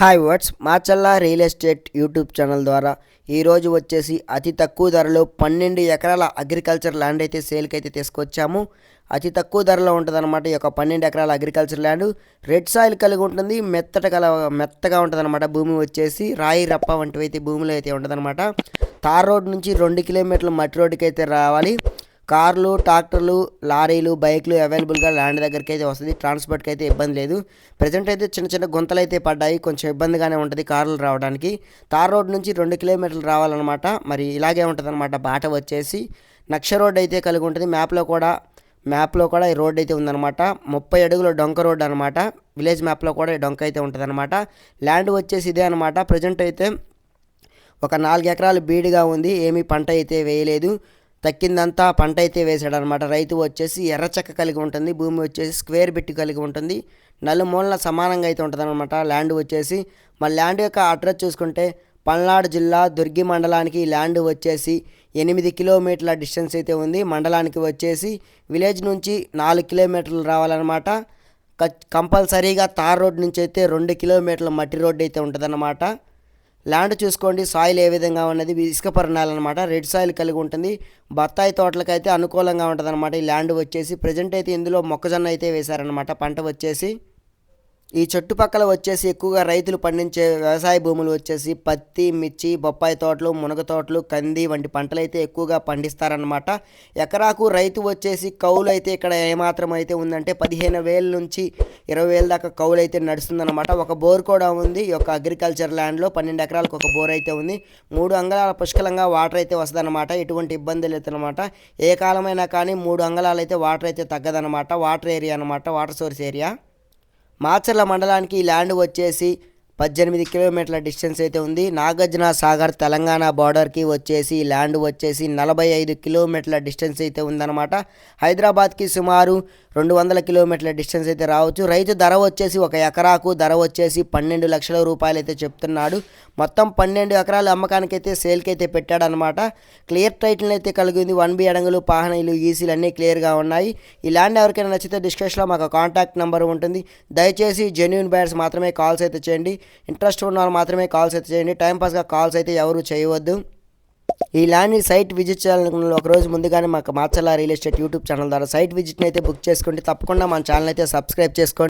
Hi words Macherla real estate YouTube channel ద్వారా ఈరోజు వచ్చేసి అతి తక్కువ ధరలో పన్నెండు ఎకరాల అగ్రికల్చర్ ల్యాండ్ అయితే సేల్కి అయితే తీసుకొచ్చాము. అతి తక్కువ ధరలో ఉంటుందన్నమాట ఈ యొక్క పన్నెండు ఎకరాల అగ్రికల్చర్ ల్యాండ్. రెడ్ సాయిల్ కలిగి ఉంటుంది మెత్తట కల మెత్తగా ఉంటుందన్నమాట. భూమి వచ్చేసి రాయి రప్ప వంటివి అయితే భూమిలో అయితే ఉంటుందన్నమాట. తార్ రోడ్ నుంచి రెండు కిలోమీటర్ల మట్టి రోడ్డుకి అయితే రావాలి. కార్లు ట్రాక్టర్లు లారీలు బైక్లు అవైలబుల్గా ల్యాండ్ దగ్గరికి అయితే వస్తుంది. ట్రాన్స్పోర్ట్కి అయితే ఇబ్బంది లేదు. ప్రజెంట్ అయితే చిన్న చిన్న గుంతలు అయితే పడ్డాయి. కొంచెం ఇబ్బందిగానే ఉంటుంది కార్లు రావడానికి. తార్ రోడ్ నుంచి రెండు కిలోమీటర్లు రావాలన్నమాట. మరి ఇలాగే ఉంటుంది అనమాట బాట వచ్చేసి నక్ష రోడ్ అయితే కలిగి ఉంటుంది. మ్యాప్లో కూడా మ్యాప్లో కూడా ఈ రోడ్ అయితే ఉందన్నమాట. ముప్పై అడుగుల డొంక రోడ్ అనమాట విలేజ్ మ్యాప్లో కూడా ఈ డొంక అయితే ఉంటుంది అనమాట ల్యాండ్ వచ్చేసి ఇదే అనమాట ప్రజెంట్ అయితే ఒక నాలుగు ఎకరాలు బీడుగా ఉంది. ఏమీ పంట అయితే వేయలేదు. తక్కిందంతా పంట అయితే వేసాడు అనమాట రైతు వచ్చేసి ఎర్రచక్క కలిగి ఉంటుంది భూమి వచ్చేసి స్క్వేర్ బిట్ కలిగి ఉంటుంది నలుమూలన సమానంగా అయితే ఉంటుంది అనమాట ల్యాండ్ వచ్చేసి మన ల్యాండ్ యొక్క అడ్రస్ చూసుకుంటే పల్నాడు జిల్లా దుర్గి మండలానికి ల్యాండ్ వచ్చేసి ఎనిమిది కిలోమీటర్ల డిస్టెన్స్ అయితే ఉంది. మండలానికి వచ్చేసి విలేజ్ నుంచి నాలుగు కిలోమీటర్లు రావాలన్నమాట. కంపల్సరీగా తార్ రోడ్ నుంచి అయితే రెండు కిలోమీటర్ల మట్టి రోడ్డు అయితే ఉంటుందన్నమాట. ల్యాండ్ చూసుకోండి సాయిల్ ఏ విధంగా ఉన్నది ఇసుక పరిణాలు అనమాట రెడ్ సాయిల్ కలిగి ఉంటుంది. బత్తాయి తోటలకైతే అనుకూలంగా ఉంటుంది అనమాట ఈ ల్యాండ్ వచ్చేసి. ప్రజెంట్ అయితే ఇందులో మొక్కజొన్న అయితే వేశారనమాట పంట వచ్చేసి. ఈ చుట్టుపక్కల వచ్చేసి ఎక్కువగా రైతులు పండించే వ్యవసాయ భూములు వచ్చేసి పత్తి మిర్చి బొప్పాయి తోటలు మునగ తోటలు కంది వంటి పంటలు అయితే ఎక్కువగా పండిస్తారనమాట ఎకరాకు రైతు వచ్చేసి కౌలు అయితే ఇక్కడ ఏమాత్రం అయితే ఉందంటే పదిహేను వేల నుంచి ఇరవై వేల దాకా కౌలు అయితే నడుస్తుందన్నమాట. ఒక బోర్ కూడా ఉంది. ఈ యొక్క అగ్రికల్చర్ ల్యాండ్లో పన్నెండు ఎకరాలకు ఒక బోర్ అయితే ఉంది. మూడు అంగళాల పుష్కలంగా వాటర్ అయితే వస్తుందన్నమాట. ఎటువంటి ఇబ్బంది లేదన్నమాట. ఏ కాలమైనా కానీ మూడు అంగళాలు అయితే వాటర్ అయితే తగ్గదనమాట వాటర్ ఏరియా అనమాట వాటర్ సోర్స్ ఏరియా. మాచర్ల మండలానికి ఈ ల్యాండ్ వచ్చేసి పద్దెనిమిది కిలోమీటర్ల డిస్టెన్స్ అయితే ఉంది. నాగార్జున సాగర్ తెలంగాణ బార్డర్కి వచ్చేసి ల్యాండ్ వచ్చేసి నలభై ఐదు కిలోమీటర్ల డిస్టెన్స్ అయితే ఉందన్నమాట. హైదరాబాద్కి సుమారు రెండు వందల కిలోమీటర్ల డిస్టెన్స్ అయితే రావచ్చు. రైతు ధర వచ్చేసి ఒక ఎకరాకు ధర వచ్చేసి పన్నెండు లక్షల రూపాయలు అయితే చెప్తున్నాడు. మొత్తం పన్నెండు ఎకరాలు అమ్మకానికి అయితే సేల్కి అయితే పెట్టాడనమాట క్లియర్ టైటిల్ అయితే కలిగింది వన్ బి అడంగులు పాహనీలు ఈసీలు అన్నీ క్లియర్గా ఉన్నాయి. ఈ ల్యాండ్ ఎవరికైనా నచ్చితే డిస్కషన్లో మాకు కాంటాక్ట్ నెంబర్ ఉంటుంది. దయచేసి జెన్యున్ బ్యాడ్స్ మాత్రమే కాల్స్ అయితే చేయండి. ఇంట్రెస్ట్ ఉన్న వాళ్ళు మాత్రమే కాల్స్ అయితే చేయండి. టైంపాస్గా కాల్స్ అయితే ఎవరు చేయవద్దు. ఈ ల్యాండ్ని సైట్ విజిట్ చేయాలనుకున్న ఒక రోజు ముందుగానే మాకు Macherla real estate YouTube channel ద్వారా సైట్ విజిట్ని అయితే బుక్ చేసుకోండి. తప్పకుండా మన ఛానల్ అయితే సబ్స్క్రైబ్ చేసుకోండి.